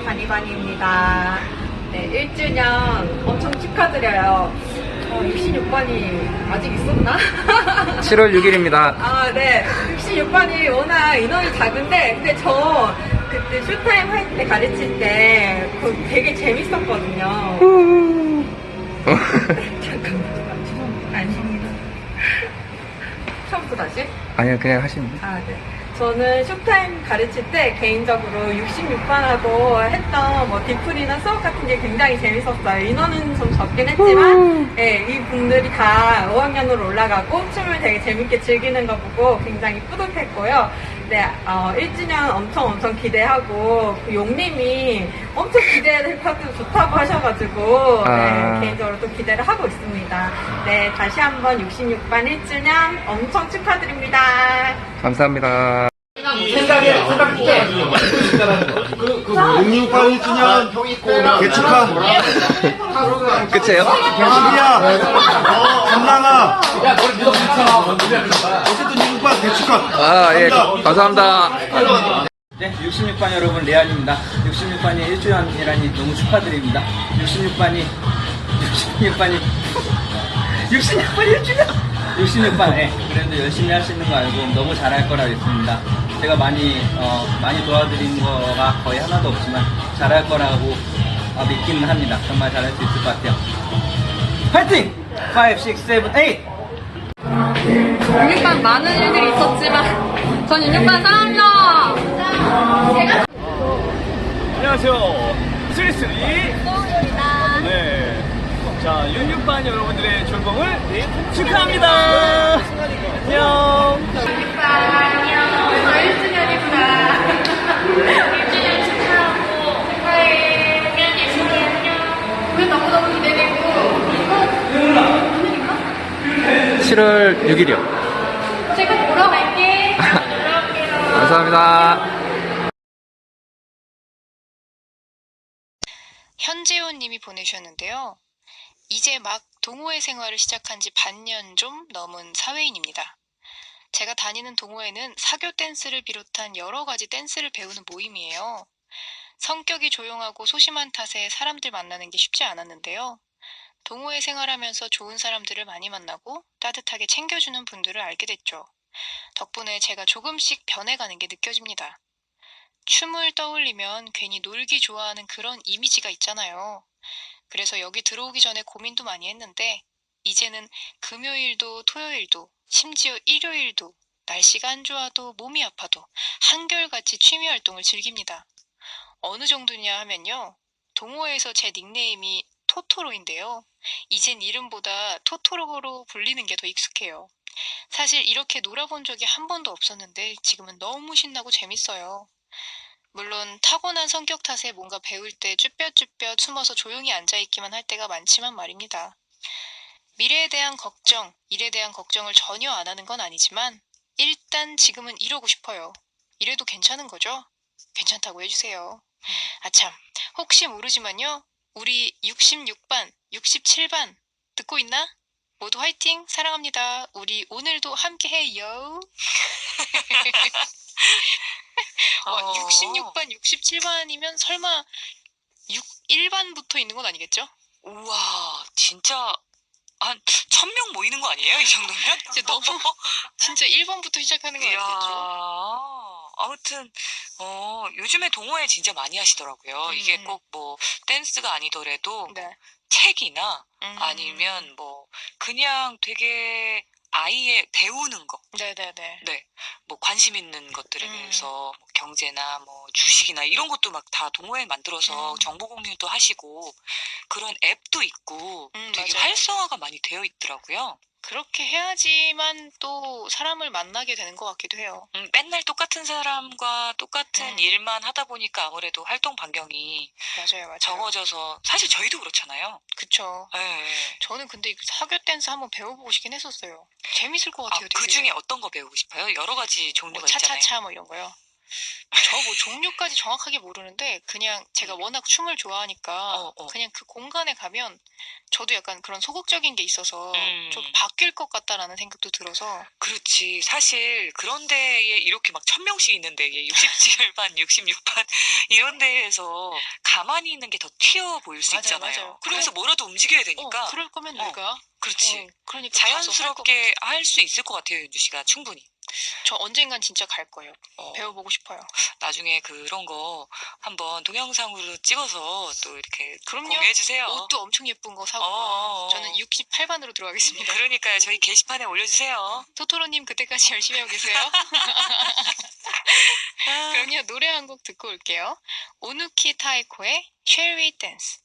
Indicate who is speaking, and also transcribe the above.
Speaker 1: 66반입니다. 네, 1주년 엄청 축하드려요. 어, 66반이 아직 있었나?
Speaker 2: 7월 6일입니다.
Speaker 1: 아, 네. 66반이 워낙 인원이 작은데, 근데 저 그때 쇼타임 할 때 가르칠 때 그거 되게 재밌었거든요. 잠깐만. 죄송합니다. 아닙니다. 처음부터 다시?
Speaker 2: 아니요, 그냥 하시면 돼요.
Speaker 1: 아, 네. 저는 쇼타임 가르칠 때 개인적으로 66반하고 했던 뭐 디플이나 수업 같은 게 굉장히 재밌었어요. 인원은 좀 적긴 했지만, 예, 이 분들이 다 5학년으로 올라가고 춤을 되게 재밌게 즐기는 거 보고 굉장히 뿌듯했고요. 네, 어, 1주년 엄청 엄청 기대하고, 그 용님이 엄청 기대하도 좋다고 하셔가지고,
Speaker 2: 아.
Speaker 1: 네, 개인적으로 또 기대를 하고 있습니다. 네, 다시 한번 66반 1주년 엄청 축하드립니다.
Speaker 2: 감사합니다.
Speaker 3: 육육반 1주년 개축하
Speaker 2: 끝이에요?
Speaker 3: 경식이야 감랑아 어쨌든 육육반 개축하
Speaker 2: 아, 예. 감사합니다.
Speaker 4: 네, 66반 여러분 레알입니다. 66반이 1주년이라니 너무 축하드립니다. 66반이 66반이 66반 1주년 66반 예, 그래도 열심히 할 수 있는 거 알고 너무 잘할 거라 믿습니다. 제가 많이 어, 많이 도와드린 거가 거의 하나도 없지만 잘할 거라고 어, 믿기는 합니다. 정말 잘할 수 있을 것 같아요. 파이팅! 5, 6, 7, 8!
Speaker 1: 66반 많은 일들이 있었지만 전 66반 사랑합니다.
Speaker 5: 안녕하세요. 스리스리. 네. 자, 66반 여러분들의 졸업을 네, 축하합니다. 안녕.
Speaker 1: 너무너무 기대되고
Speaker 2: 7월 6일이요.
Speaker 1: 제가 보러 갈게. 놀러 올게요.
Speaker 2: 감사합니다.
Speaker 6: 현재훈 님이 보내주셨는데요. 이제 막 동호회 생활을 시작한 지 반년 좀 넘은 사회인입니다. 제가 다니는 동호회는 사교 댄스를 비롯한 여러 가지 댄스를 배우는 모임이에요. 성격이 조용하고 소심한 탓에 사람들 만나는 게 쉽지 않았는데요. 동호회 생활하면서 좋은 사람들을 많이 만나고 따뜻하게 챙겨주는 분들을 알게 됐죠. 덕분에 제가 조금씩 변해가는 게 느껴집니다. 춤을 떠올리면 괜히 놀기 좋아하는 그런 이미지가 있잖아요. 그래서 여기 들어오기 전에 고민도 많이 했는데, 이제는 금요일도 토요일도, 심지어 일요일도, 날씨가 안 좋아도 몸이 아파도 한결같이 취미 활동을 즐깁니다. 어느 정도냐 하면요. 동호회에서 제 닉네임이 토토로인데요. 이젠 이름보다 토토로로 불리는 게 더 익숙해요. 사실 이렇게 놀아본 적이 한 번도 없었는데 지금은 너무 신나고 재밌어요. 물론 타고난 성격 탓에 뭔가 배울 때 쭈뼛쭈뼛 숨어서 조용히 앉아있기만 할 때가 많지만 말입니다. 미래에 대한 걱정, 일에 대한 걱정을 전혀 안 하는 건 아니지만 일단 지금은 이러고 싶어요. 이래도 괜찮은 거죠? 괜찮다고 해주세요. 아참, 혹시 모르지만요. 우리 66반, 67반 듣고 있나? 모두 화이팅! 사랑합니다. 우리 오늘도 함께 해요. 와,
Speaker 7: 어.
Speaker 6: 66반, 67반이면 설마 6, 1반부터 있는 건 아니겠죠?
Speaker 7: 우와, 진짜 한 천 명 모이는 거 아니에요? 이 정도면?
Speaker 6: 진짜 너무 진짜 1번부터 시작하는 건
Speaker 7: 이야,
Speaker 6: 아니겠죠?
Speaker 7: 아무튼 어, 요즘에 동호회 진짜 많이 하시더라고요. 이게
Speaker 6: 음.
Speaker 7: 꼭뭐 댄스가 아니더라도 뭐
Speaker 6: 네.
Speaker 7: 책이나
Speaker 6: 음.
Speaker 7: 아니면 뭐 그냥 되게 아이의 배우는 거,
Speaker 6: 네네네.
Speaker 7: 네, 뭐 관심 있는 것들에
Speaker 6: 음.
Speaker 7: 대해서 뭐 경제나 뭐 주식이나 이런 것도 막 다 동호회 만들어서
Speaker 6: 음.
Speaker 7: 정보 공유도 하시고 그런 앱도 있고
Speaker 6: 음,
Speaker 7: 되게
Speaker 6: 맞아요.
Speaker 7: 활성화가 많이 되어 있더라고요.
Speaker 6: 그렇게 해야지만 또 사람을 만나게 되는 것 같기도 해요.
Speaker 7: 음, 맨날 똑같은 사람과 똑같은
Speaker 6: 음.
Speaker 7: 일만 하다 보니까 아무래도 활동 반경이
Speaker 6: 맞아요, 맞아요.
Speaker 7: 적어져서 사실 저희도 그렇잖아요.
Speaker 6: 그쵸.
Speaker 7: 예, 예.
Speaker 6: 저는 근데 그 사교 댄스 한번 배워보고 싶긴 했었어요. 재밌을 것
Speaker 7: 아,
Speaker 6: 같아요, 되게.
Speaker 7: 그 중에 어떤 거 배우고 싶어요? 여러 가지
Speaker 6: 뭐
Speaker 7: 종류가 있잖아요.
Speaker 6: 차차차 뭐 이런 거요. 저 뭐 종류까지 정확하게 모르는데 그냥 제가 워낙 춤을 좋아하니까
Speaker 7: 어, 어.
Speaker 6: 그냥 그 공간에 가면 저도 약간 그런 소극적인 게 있어서
Speaker 7: 음.
Speaker 6: 좀 바뀔 것 같다라는 생각도 들어서
Speaker 7: 그렇지. 사실 그런 데에 이렇게 막 천 명씩 있는데 67반, 66반 이런 데에서 가만히 있는 게 더 튀어 보일 수
Speaker 6: 맞아요,
Speaker 7: 있잖아요.
Speaker 6: 맞아요.
Speaker 7: 그래서 뭐라도 움직여야
Speaker 6: 어,
Speaker 7: 되니까
Speaker 6: 그럴 거면
Speaker 7: 어,
Speaker 6: 내가
Speaker 7: 그렇지.
Speaker 6: 어, 그러니까 가서 할것
Speaker 7: 자연스럽게 할 수 있을 것 같아요, 윤주 씨가 충분히.
Speaker 6: 저 언젠간 진짜 갈 거예요.
Speaker 7: 어,
Speaker 6: 배워보고 싶어요.
Speaker 7: 나중에 그런 거 한번 동영상으로 찍어서 또 이렇게
Speaker 6: 그럼요.
Speaker 7: 공유해 주세요.
Speaker 6: 옷도 엄청 예쁜 거 사고
Speaker 7: 어, 어.
Speaker 6: 저는 68반으로 들어가겠습니다.
Speaker 7: 그러니까요. 저희 게시판에 올려주세요.
Speaker 6: 토토로님 그때까지 열심히 하고 계세요. 그럼요 노래 한 곡 듣고 올게요. 오누키 타이코의 Shall We Dance.